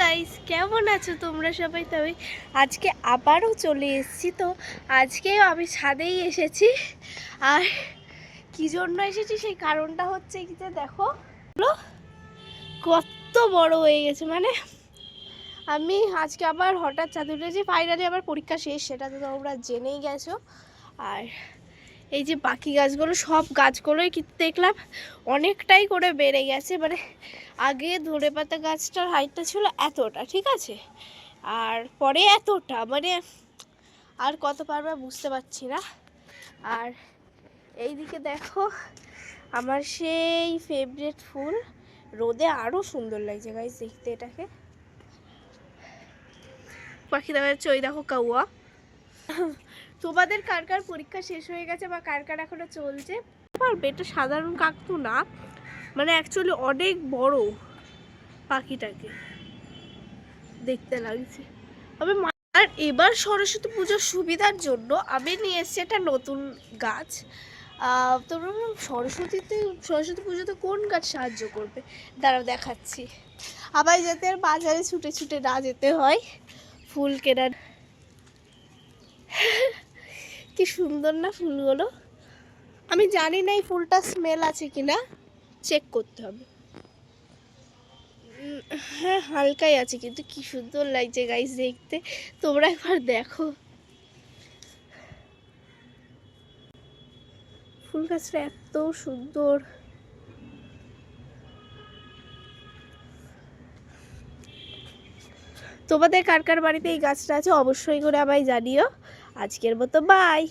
Guys কেমন আছো তোমরা সবাই? তবে আজকে আবারও চলে এসেছি তো। আজকেও আমি ছাদেই এসেছি। আর কি জন্য এসেছি সেই কারণটা হচ্ছে কি যে দেখো কত বড় হয়ে গেছে। মানে আমি আজকে আবার হঠাৎ ছাদ উঠেছি ফাইনালি আবার পরীক্ষা শেষ, সেটা তো তোমরা জেনেই গেছো। আর এই যে বাকি গাছগুলো, সব গাছগুলোই কিন্তু দেখলাম অনেকটাই করে বেড়ে গেছে। মানে আগে ধরে পাতা গাছটার হাইটটা ছিল এতটা, ঠিক আছে? আর পরে এতটা মানে আর কত পারবে বুঝতে পারছি না। আর এই দিকে দেখো, আমার সেই ফেভারিট ফুল, রোদে আরও সুন্দর লাগছে গাইজ দেখতে এটাকে। পাখি দেখা যাচ্ছে ওই দেখো কাউয়া। তোমাদের কার কার পরীক্ষা শেষ হয়ে গেছে বা কার কার এখনও চলছে? পারবে, এটা সাধারণ কাক তো না। মানে অ্যাকচুয়ালি অনেক বড় পাখিটাকে দেখতে লাগছে। তবে আর এবার সরস্বতী পুজোর সুবিধার জন্য আমি নিয়ে এসেছি একটা নতুন গাছ। তোমরা সরস্বতীতে, সরস্বতী পুজোতে কোন গাছ সাহায্য করবে? দাঁড়াও, দেখাচ্ছি। আবার যাতে আর বাজারে ছুটে ছুটে না যেতে হয়, ফুল কেনার কি সুন্দর না ফুলগুলো? আমি জানি না এই ফুলটা স্মেল আছে কিনা। চেক করতে হবে। হ্যাঁ হালকাই আছে, কিন্তু কি সুন্দর লাগছে গাইস দেখতে। তোমরা একবার দেখো। ফুল গাছটা এত সুন্দর। তোমাদের কার কার বাড়িতে এই গাছটা আছে, অবশ্যই করে আমায় জানিও। আজকের মতো বাই